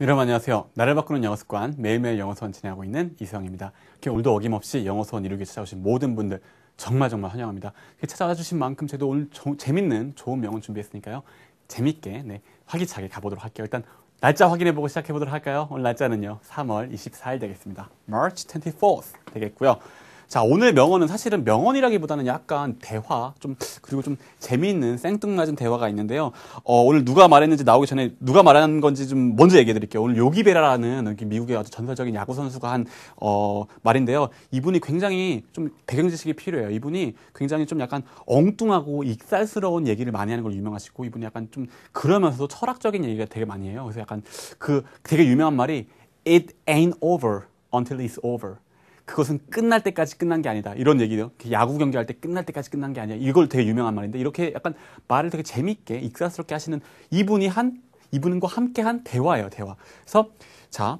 여러분 안녕하세요. 나를 바꾸는 영어 습관 매일매일 영어 수원 진행하고 있는 이수영입니다. 이렇게 오늘도 어김없이 영어 수원 이루기 찾아오신 모든 분들 정말 정말 환영합니다. 찾아와 주신 만큼 저도 오늘 조, 재밌는 좋은 명언 준비했으니까요. 재밌게 네, 활기차게 가보도록 할게요. 일단 날짜 확인해보고 시작해보도록 할까요? 오늘 날짜는요. 3월 24일 되겠습니다. March 24th 되겠고요. 자, 오늘 명언은 사실은 명언이라기보다는 약간 대화, 좀, 그리고 좀 재미있는 생뚱맞은 대화가 있는데요. 어, 오늘 누가 말했는지 나오기 전에 누가 말한 건지 좀 먼저 얘기해 드릴게요. 오늘 요기베라라는 미국의 아주 전설적인 야구선수가 한, 어, 말인데요. 이분이 굉장히 좀 배경 지식이 필요해요. 이분이 굉장히 좀 약간 엉뚱하고 익살스러운 얘기를 많이 하는 걸로 유명하시고 이분이 약간 좀 그러면서도 철학적인 얘기가 되게 많이 해요. 그래서 약간 그 되게 유명한 말이 It ain't over until it's over. 그것은 끝날 때까지 끝난 게 아니다. 이런 얘기요. 야구 경기할 때 끝날 때까지 끝난 게 아니야. 이걸 되게 유명한 말인데 이렇게 약간 말을 되게 재밌게 익살스럽게 하시는 이분이 한 이분과 함께 한 대화예요. 대화. 그래서 자.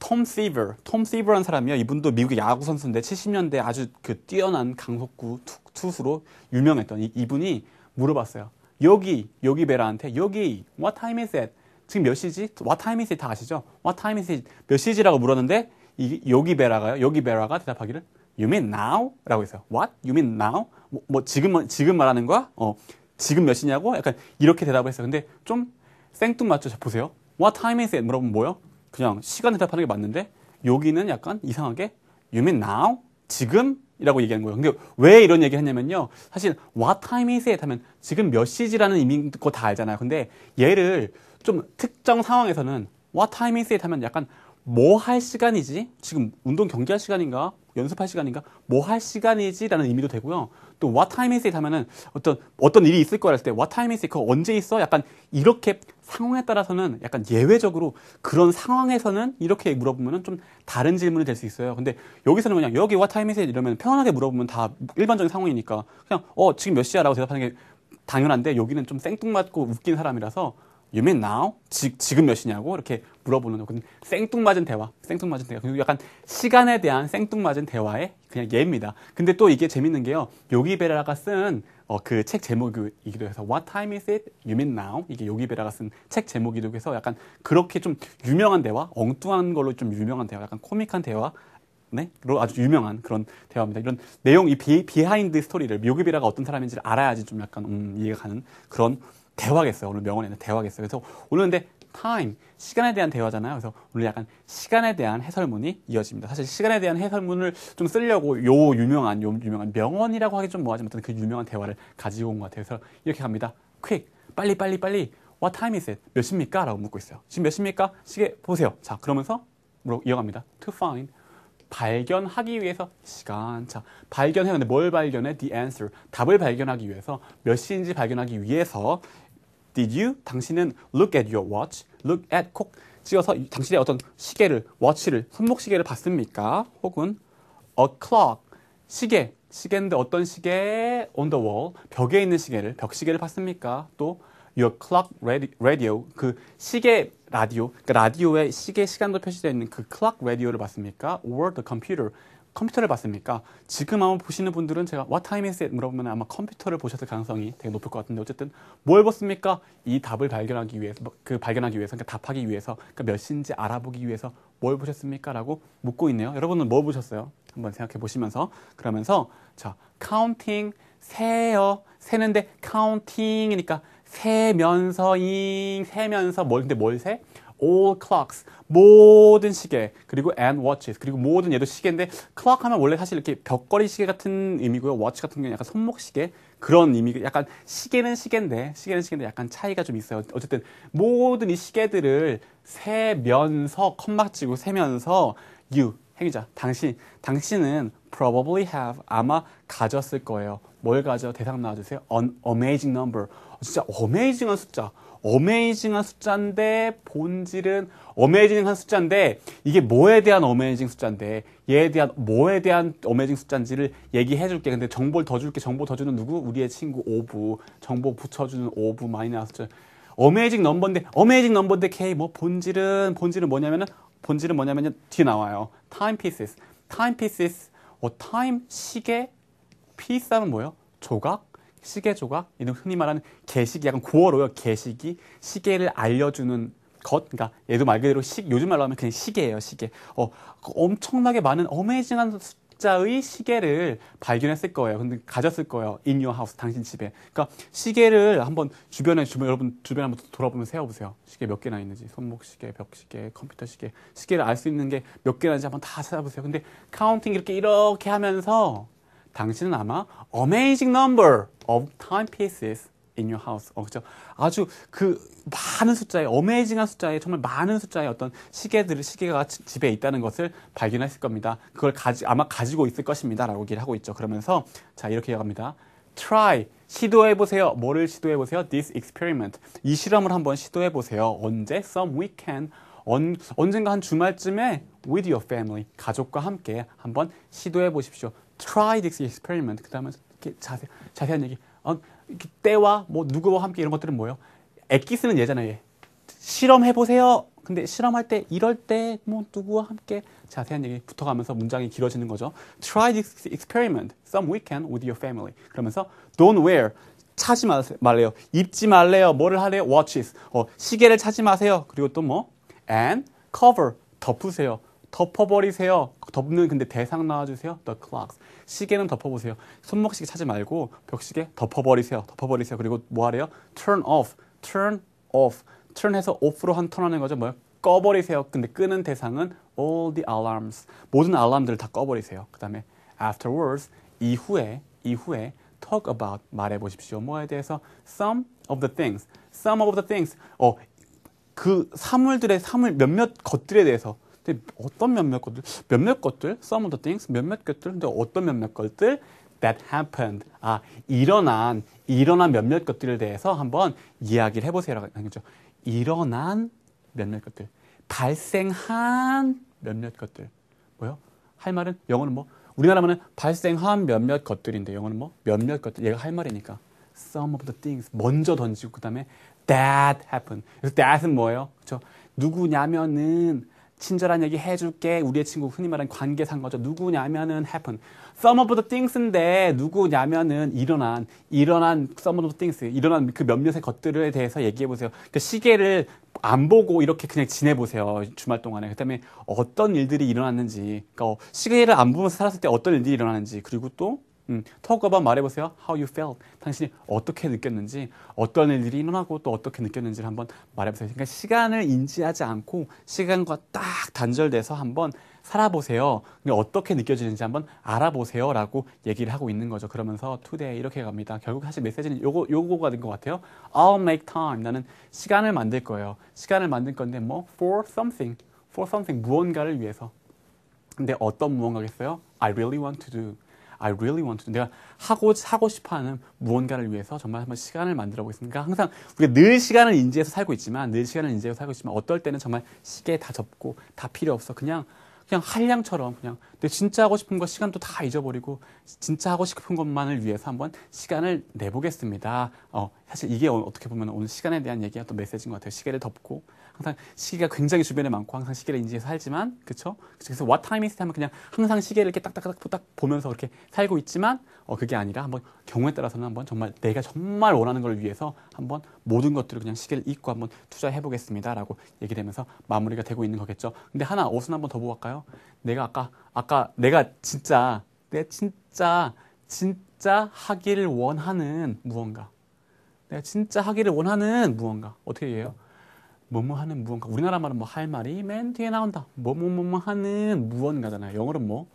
톰 시버, 톰 시버라는 사람이요. 이분도 미국의 야구 선수인데 70년대 아주 그 뛰어난 강속구 투 수로 유명했던 이, 이분이 물어봤어요. 여기 여기 베라한테 여기 what time is it? 지금 몇 시지? what time is it 다 아시죠? what time is it? 몇 시지라고 물었는데 이 요기 베라가요. 요기 베라가 대답하기를 You mean now? 라고 했어요. What? You mean now? 뭐, 뭐 지금 지금 말하는 거야? 어, 지금 몇 시냐고? 약간 이렇게 대답을 했어요. 근데 좀 생뚱맞죠? 보세요. What time is it? 물어보면 뭐요? 그냥 시간 대답하는 게 맞는데 여기는 약간 이상하게 You mean now? 지금? 이라고 얘기하는 거예요. 근데 왜 이런 얘기 했냐면요. 사실 what time is it 하면 지금 몇 시지라는 의미인 거 다 알잖아요. 근데 얘를 좀 특정 상황에서는 what time is it 하면 약간 뭐 할 시간이지? 지금 운동 경기할 시간인가? 연습할 시간인가? 뭐 할 시간이지 라는 의미도 되고요. 또 what time is it 하면은 어떤 어떤 일이 있을 거랄 때 what time is it 그 언제 있어? 약간 이렇게 상황에 따라서는 약간 예외적으로 그런 상황에서는 이렇게 물어보면은 좀 다른 질문이 될 수 있어요. 근데 여기서는 그냥 여기 what time is it 이러면 편안하게 물어보면 다 일반적인 상황이니까 그냥 어 지금 몇 시야라고 대답하는 게 당연한데 여기는 좀 생뚱맞고 웃긴 사람이라서 You mean now? 지, 지금 몇 시냐고 이렇게 물어보는 거. 생뚱맞은 대화, 생뚱맞은 대화. 그리고 약간 시간에 대한 생뚱맞은 대화의 그냥 예입니다. 근데 또 이게 재밌는 게요. 요기베라가 쓴 어, 그 책 제목이기도 해서 What time is it? You mean now? 이게 요기베라가 쓴 책 제목이기도 해서 약간 그렇게 좀 유명한 대화, 엉뚱한 걸로 좀 유명한 대화, 약간 코믹한 대화 네? 아주 유명한 그런 대화입니다. 이런 내용, 이 비, 비하인드 스토리를 묘기비라가 어떤 사람인지를 알아야지 좀 약간 음, 이해가 가는 그런 대화겠어요. 오늘 명언에는 대화겠어요. 그래서 오늘 근데 time, 시간에 대한 대화잖아요. 그래서 오늘 약간 시간에 대한 해설문이 이어집니다. 사실 시간에 대한 해설문을 좀 쓰려고 요 유명한, 요 유명한 명언이라고 하기 좀 뭐하지만 그 유명한 대화를 가지고 온 것 같아요. 그래서 이렇게 갑니다. quick, 빨리, 빨리, 빨리. What time is it? 몇 시입니까? 라고 묻고 있어요. 지금 몇 시입니까? 시계 보세요. 자, 그러면서 이어갑니다. To find. 발견하기 위해서 시간. 자, 발견해요. 근데 뭘 발견해? The answer. 답을 발견하기 위해서 몇 시인지 발견하기 위해서 Did you? 당신은 look at your watch. look at 콕 찍어서 당신의 어떤 시계를, watch를, 손목시계를 봤습니까? 혹은 a clock. 시계. 시계인데 어떤 시계? on the wall. 벽에 있는 시계를, 벽시계를 봤습니까? 또 your clock radio. 그 시계 라디오. 그러니까 라디오에 시계 시간도 표시되어 있는 그 clock radio를 봤습니까? or the computer. 컴퓨터를 봤습니까? 지금 아마 보시는 분들은 제가 what time is it 물어보면 아마 컴퓨터를 보셨을 가능성이 되게 높을 것 같은데 어쨌든 뭘 봤습니까? 이 답을 발견하기 위해서 뭐그 발견하기 위해서 그러니까 답하기 위해서 그러니까 몇 시인지 알아보기 위해서 뭘 보셨습니까? 라고 묻고 있네요. 여러분은 뭘 보셨어요? 한번 생각해 보시면서 그러면서 자 counting 세요 세는데 counting이니까 세면서잉 세면서 뭘 근데 뭘 세? All clocks 모든 시계 그리고 and watches 그리고 모든 얘도 시계인데 clock 하면 원래 사실 이렇게 벽걸이 시계 같은 의미고요. watch 같은 경우는 약간 손목 시계 그런 의미 약간 시계는 시계인데 시계는 시계인데 약간 차이가 좀 있어요. 어쨌든 모든 이 시계들을 세면서 컴마 치고 세면서 you 행위자 당신 당신은 probably have 아마 가졌을 거예요. 뭘 가져? 대상 나와주세요. an amazing number. 진짜 어메이징한 숫자 어메이징한 숫자인데 본질은 어메이징한 숫자인데 이게 뭐에 대한 어메이징 숫자인데 얘에 대한 뭐에 대한 어메이징 숫자인지를 얘기해 줄게. 근데 정보를 더 줄게. 정보 더 주는 누구? 우리의 친구 오브. 정보 붙여주는 오브 마이너스 어메이징 넘버인데 어메이징 넘버인데 K 뭐 본질은 본질은 뭐냐면은 본질은 뭐냐면은 뒤에 나와요. time pieces. 어 time 시계 piece 하면 뭐예요? 조각? 시계 조각, 이는 흔히 말하는 개시기, 약간 구어로요. 개시기, 시계를 알려주는 것, 그러니까 얘도 말 그대로 시, 요즘 말로 하면 그냥 시계예요, 시계. 어, 엄청나게 많은 어메이징한 숫자의 시계를 발견했을 거예요. 근데 가졌을 거예요. in your house, 당신 집에. 그러니까 시계를 한번 주변에, 주변, 여러분 주변에 한번 돌아보면 세어보세요. 시계 몇 개나 있는지. 손목 시계, 벽 시계, 컴퓨터 시계. 시계를 알 수 있는 게 몇 개나 있는지 한번 다 찾아보세요. 근데 카운팅 이렇게 이렇게 하면서 당신은 아마 amazing number of timepieces in your house. 어, 그죠? 아주 그 많은 숫자의, 어메이징한 숫자의, 정말 많은 숫자의 어떤 시계들, 시계가 집에 있다는 것을 발견했을 겁니다. 그걸 가지, 아마 가지고 있을 것입니다. 라고 얘기를 하고 있죠. 그러면서, 자, 이렇게 얘기합니다. try. 시도해보세요. 뭐를 시도해보세요? this experiment. 이 실험을 한번 시도해보세요. 언제? some weekend. 언, 언젠가 한 주말쯤에 with your family. 가족과 함께 한번 시도해 보십시오. try this experiment. 그 다음에 이렇게 자세, 자세한 얘기. 어, 때와 뭐 누구와 함께 이런 것들은 뭐예요? 액기 쓰는 예잖아요. 실험해 보세요. 근데 실험할 때 이럴 때 뭐 누구와 함께 자세한 얘기 붙어가면서 문장이 길어지는 거죠. Try this experiment some weekend with your family. 그러면서 don't wear 차지 말래요. 입지 말래요. 뭐를 하래요? watches. 어, 시계를 차지 마세요. 그리고 또 뭐? And cover 덮으세요. 덮어버리세요. 덮는 근데 대상 나와주세요. The clocks. 시계는 덮어보세요. 손목시계 차지 말고 벽시계 덮어버리세요. 덮어버리세요. 그리고 뭐 하래요? Turn off. Turn off. turn해서 off로 한 턴하는 거죠. 뭐요? 꺼버리세요. 근데 끄는 대상은 all the alarms. 모든 알람들을 다 꺼버리세요. 그 다음에 afterwards. 이후에 이후에 talk about 말해 보십시오. 뭐에 대해서 some of the things. some of the things. 어, 그 사물들의 사물 몇몇 것들에 대해서 근데 어떤 몇몇 것들, 몇몇 것들, some of the things, 몇몇 것들, 근데 어떤 몇몇 것들 that happened. 아, 일어난, 일어난 몇몇 것들에 대해서 한번 이야기를 해보세요라고 하는 거죠. 일어난 몇몇 것들, 발생한 몇몇 것들. 뭐요? 할 말은 영어는 뭐? 우리나라는 발생한 몇몇 것들인데 영어는 뭐? 몇몇 것들. 얘가 할 말이니까. Some of the things 먼저 던지고 그다음에 that happened. 그래서 that은 뭐예요? 그렇죠? 누구냐면은 친절한 얘기 해줄게. 우리의 친구 흔히 말하는 관계상 거죠. 누구냐면은 happen. Some of the things인데 누구냐면은 일어난 일어난 some of the things 일어난 그 몇몇의 것들에 대해서 얘기해 보세요. 그 시계를 안 보고 이렇게 그냥 지내보세요. 주말 동안에. 그 다음에 어떤 일들이 일어났는지. 그러니까 시계를 안 보면서 살았을 때 어떤 일들이 일어났는지. 그리고 또 음, talk about 말해보세요. How you felt. 당신이 어떻게 느꼈는지, 어떤 일들이 일어나고 또 어떻게 느꼈는지를 한번 말해보세요. 그러니까 시간을 인지하지 않고 시간과 딱 단절돼서 한번 살아보세요. 어떻게 느껴지는지 한번 알아보세요. 라고 얘기를 하고 있는 거죠. 그러면서 today 이렇게 갑니다. 결국 사실 메시지는 요거, 요거가 된 것 같아요. I'll make time. 나는 시간을 만들 거예요. 시간을 만들 건데 뭐 for something. for something. 무언가를 위해서. 근데 어떤 무언가겠어요? I really want to do. I really want to. 내가 하고 하고 싶어하는 무언가를 위해서 정말 한번 시간을 만들어 보겠습니다. 항상 우리가 늘 시간을 인지해서 살고 있지만 늘 시간을 인지해서 살고 있지만 어떨 때는 정말 시계에 다 접고 다 필요 없어. 그냥 그냥 한량처럼 그냥 근데 진짜 하고 싶은 거 시간도 다 잊어버리고 진짜 하고 싶은 것만을 위해서 한번 시간을 내보겠습니다. 어, 사실 이게 어떻게 보면 오늘 시간에 대한 얘기가 또 메시지인 것 같아요. 시계를 덮고 항상 시계가 굉장히 주변에 많고 항상 시계를 인지해서 살지만 그쵸? 그래서 what time is it 하면 그냥 항상 시계를 이렇게 딱딱딱 딱 보면서 그렇게 살고 있지만 어, 그게 아니라 한번 경우에 따라서는 한번 정말 내가 정말 원하는 걸 위해서 한번 모든 것들을 그냥 시계를 잊고 한번 투자해 보겠습니다라고 얘기되면서 마무리가 되고 있는 거겠죠. 근데 하나 옷은 한번 더 보고 갈까요? 내가 아까 아까 내가 진짜 내가 진짜 진짜 하기를 원하는 무언가 내가 진짜 하기를 원하는 무언가 어떻게 해요? 뭐뭐 하는 무언가. 우리나라 말은 뭐 할 말이 맨 뒤에 나온다. 뭐뭐뭐뭐 하는 무언가잖아요. 영어로는 뭐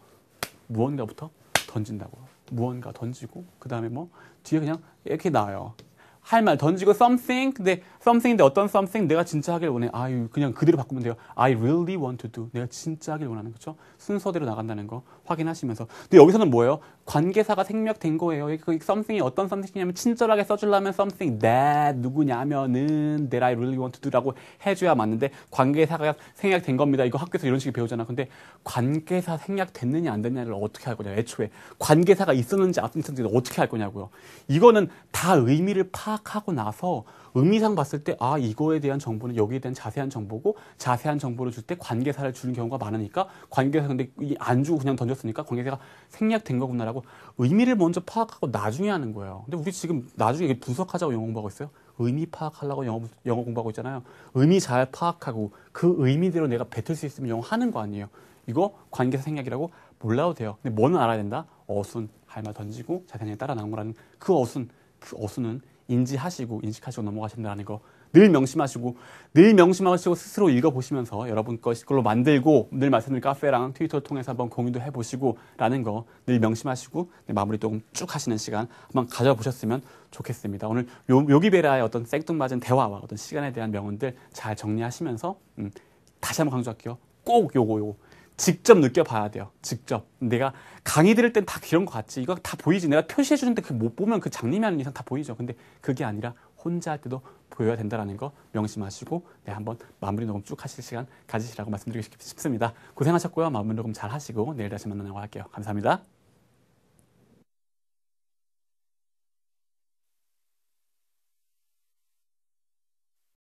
무언가부터 던진다고. 무언가 던지고 그 다음에 뭐 뒤에 그냥 이렇게 나와요. 할 말 던지고 something 근데 something인데 어떤 something 내가 진짜 하길 원해. 아유 그냥 그대로 바꾸면 돼요. I really want to do. 내가 진짜 하길 원하는 거죠. 순서대로 나간다는 거 확인하시면서. 근데 여기서는 뭐예요? 관계사가 생략된 거예요. 그 something이 어떤 something이냐면 친절하게 써주려면 something that 누구냐면은 that I really want to do라고 해줘야 맞는데 관계사가 생략된 겁니다. 이거 학교에서 이런 식으로 배우잖아. 근데 관계사 생략됐느냐 안 됐느냐를 어떻게 할 거냐. 애초에 관계사가 있었는지 없었는지 어떻게 할 거냐고요. 이거는 다 의미를 파악하고 나서 의미상 봤을 때, 아, 이거에 대한 정보는 여기에 대한 자세한 정보고, 자세한 정보를 줄 때 관계사를 주는 경우가 많으니까, 관계사 근데 안 주고 그냥 던졌으니까 관계사가 생략된 거구나라고 의미를 먼저 파악하고 나중에 하는 거예요. 근데 우리 지금 나중에 분석하자고 영어 공부하고 있어요? 의미 파악하려고 영어, 영어 공부하고 있잖아요. 의미 잘 파악하고 그 의미대로 내가 뱉을 수 있으면 영어 하는 거 아니에요. 이거 관계사 생략이라고 몰라도 돼요. 근데 뭐는 알아야 된다? 어순, 할말 던지고 자세히 따라 나온 거라는 그 어순, 그 어순은 인지하시고 인식하시고 넘어가신다는 거 늘 명심하시고 늘 명심하시고 스스로 읽어보시면서 여러분 것 걸로 만들고 늘 말씀드린 카페랑 트위터를 통해서 한번 공유도 해보시고 라는 거 늘 명심하시고 네, 마무리 조금 쭉 하시는 시간 한번 가져보셨으면 좋겠습니다. 오늘 요, 요기베라의 어떤 생뚱맞은 대화와 어떤 시간에 대한 명언들 잘 정리하시면서 음, 다시 한번 강조할게요. 꼭 요거 요거 직접 느껴봐야 돼요. 직접. 내가 강의 들을 땐다 그런 것 같지. 이거 다 보이지. 내가 표시해 주는데 그 못 보면 그 장님이 하는 이상 다 보이죠. 근데 그게 아니라 혼자 할 때도 보여야 된다는 거 명심하시고 네, 한번 마무리 녹음 쭉 하실 시간 가지시라고 말씀드리고 싶습니다. 고생하셨고요. 마무리 녹음 잘 하시고 내일 다시 만나고 할게요. 감사합니다.